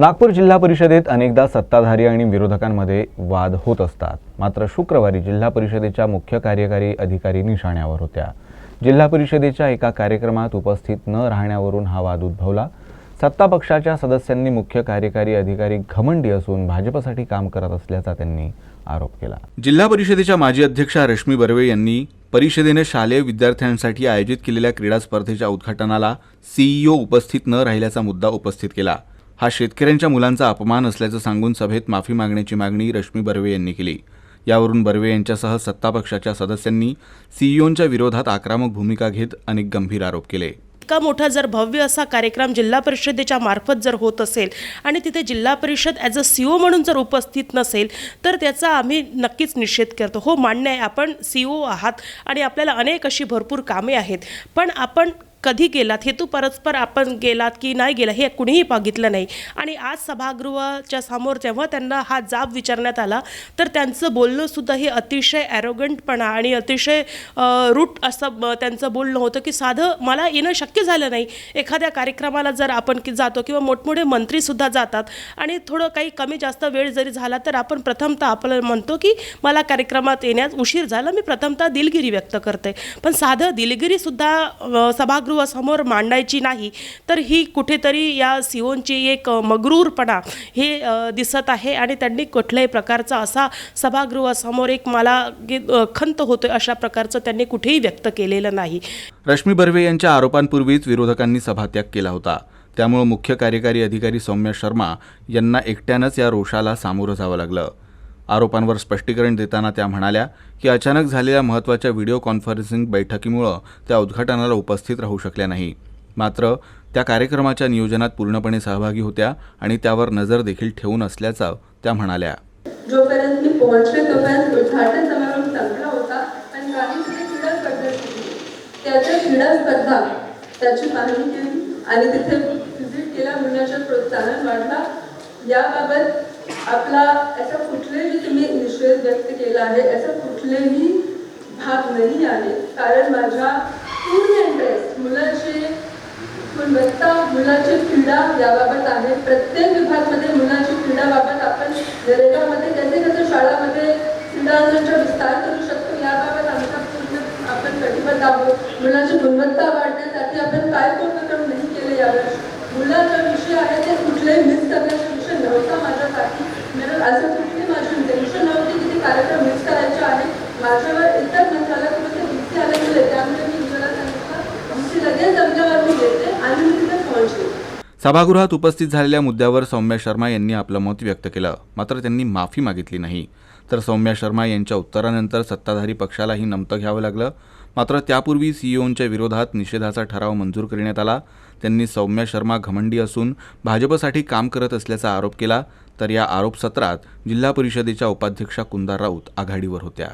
नागपूर जिल्हा परिषदेत अनेकदा सत्ताधारी आणि विरोधकांमध्ये वाद होत असतात. मात्र शुक्रवारी जिल्हा परिषदेच्या मुख्य कार्यकारी अधिकारी निशाण्यावर होत्या. जिल्हा परिषदेच्या एका कार्यक्रमात उपस्थित न राहण्यावरून हा वाद उद्भवला. सत्ता पक्षाच्या सदस्यांनी मुख्य कार्यकारी अधिकारी घमंडी असून भाजपसाठी काम करत असल्याचा त्यांनी आरोप केला. जिल्हा परिषदेच्या माजी अध्यक्षा रश्मी बर्वे यांनी परिषदेने शालेय विद्यार्थ्यांसाठी आयोजित केलेल्या क्रीडा स्पर्धेच्या उद्घाटनाला सीईओ उपस्थित न राहिल्याचा मुद्दा उपस्थित केला. हा शेतकऱ्यांच्या मुलांचा अपमान असल्याचं सांगून सभेत माफी मागण्याची मागणी रश्मी बर्वे यांनी केली. यावरून बर्वे यांच्यासह सत्तापक्षाच्या सदस्यांनी सीईओंच्या विरोधात आक्रमक भूमिका घेत अनेक गंभीर आरोप केले. इतका मोठा जर भव्य असा कार्यक्रम जिल्हा परिषदेच्या मार्फत जर होत असेल आणि तिथे जिल्हा परिषद ॲज अ सी ओ म्हणून जर उपस्थित नसेल तर त्याचा आम्ही नक्कीच निषेध करतो. हो मान्य आहे आपण सी ओ आहात आणि आपल्याला अनेक अशी भरपूर कामे आहेत. पण आपण कधी गेलात? हेतू परस्पर आपण गेलात की नाही गेला हे कुणीही बघितलं नाही. आणि आज सभागृहाच्या समोर जेव्हा त्यांना हा जाब विचारण्यात आला तर त्यांचं बोलणंसुद्धा हे अतिशय ॲरोगंटपणा आणि अतिशय रूट असं त्यांचं बोलणं होतं की साधं मला येणं शक्य झालं नाही. एखाद्या कार्यक्रमाला जर आपण की जातो किंवा मोठमोठे मंत्रीसुद्धा जातात आणि थोडं काही कमी जास्त वेळ जरी झाला तर आपण प्रथमतः आपल्याला म्हणतो की मला कार्यक्रमात येण्यास उशीर झाला. मी प्रथमतः दिलगिरी व्यक्त करते. पण साधं दिलगिरीसुद्धा सभागृह सभागृहासमोर मांडायची नाही तर ही कुठेतरी या सिओनची एक मगरूरपणा हे दिसत आहे आणि त्यांनी कुठल्याही प्रकारचा असा सभागृहासमोर एक मला खंत होतोय अशा प्रकारचं त्यांनी कुठेही व्यक्त केलेलं नाही. रश्मी बर्वे यांच्या आरोपांपूर्वीच विरोधकांनी सभात्याग केला होता. त्यामुळे मुख्य कार्यकारी अधिकारी सौम्य शर्मा यांना एकट्यानंच या रोषाला सामोरं जावं लागलं. आरोपांवर स्पष्टीकरण देताना त्या म्हणाल्या की अचानक झालेल्या महत्त्वाच्या व्हिडिओ कॉन्फरन्सिंग बैठकीमुळं त्या उद्घाटनाला उपस्थित राहू शकल्या नाही. मात्र त्या कार्यक्रमाच्या नियोजनात पूर्णपणे सहभागी होत्या आणि त्यावर नजर देखील ठेवून असल्याचं त्या म्हणाल्या. जोपर्यंत मी पोहोचले तोपर्यंत उद्घाटन संपला होता आणि काही तिथे क्रीडा स्पर्धा त्याच्या क्रीडा स्पर्धा त्याची पाहणी केली आणि तिथे व्हिजिट प्रोत्साहन वाढला. याबाबत आपला असा कुठलेही तुम्ही निषेध व्यक्त केला आहे असा कुठलेही भाग नाही आहे. कारण माझा पूर्ण इंटरेस्ट मुलाचे गुणवत्ता मुलाची क्रीडा याबाबत आहे. प्रत्येक विभागमध्ये मुलाची क्रीडाबाबत आपण नरेगामध्ये कसे कसे शाळामध्ये क्रीडांचा विस्तार करू शकतो. याबाबत आमचा पूर्ण आपण कटिबद्ध आहोत. मुलाची गुणवत्ता वाढते आपण काय उपक्रम नाही केले यावर्षी मुलाचा विषय आहे ते कुठलेही मिस करण्याचा विषय नव्हता माझ्यासाठी म्हणून असं कुठली माझी इंटेन्शन नव्हती की ते कार्यक्रम मिस करायचे आहे माझ्यावर इतर मंत्रालयामध्ये भीती की ते आले गेले. त्यामुळे मी तुम्हाला सांगितलं बीसी लगेच जमल्यावर मी येते आणि मी तिथे पोहोचले सभागृहात उपस्थित झालेल्या मुद्द्यावर सौम्या शर्मा यांनी आपलं मत व्यक्त केलं. मात्र त्यांनी माफी मागितली नाही. तर सौम्या शर्मा यांच्या उत्तरानंतर सत्ताधारी पक्षालाही नमतं घ्यावं लागलं. मात्र त्यापूर्वी सीईओंच्या विरोधात निषेधाचा ठराव मंजूर करण्यात आला. त्यांनी सौम्या शर्मा घमंडी असून भाजपसाठी काम करत असल्याचा आरोप केला. तर या आरोपसत्रात जिल्हा परिषदेच्या उपाध्यक्षा कुंदा राऊत आघाडीवर होत्या.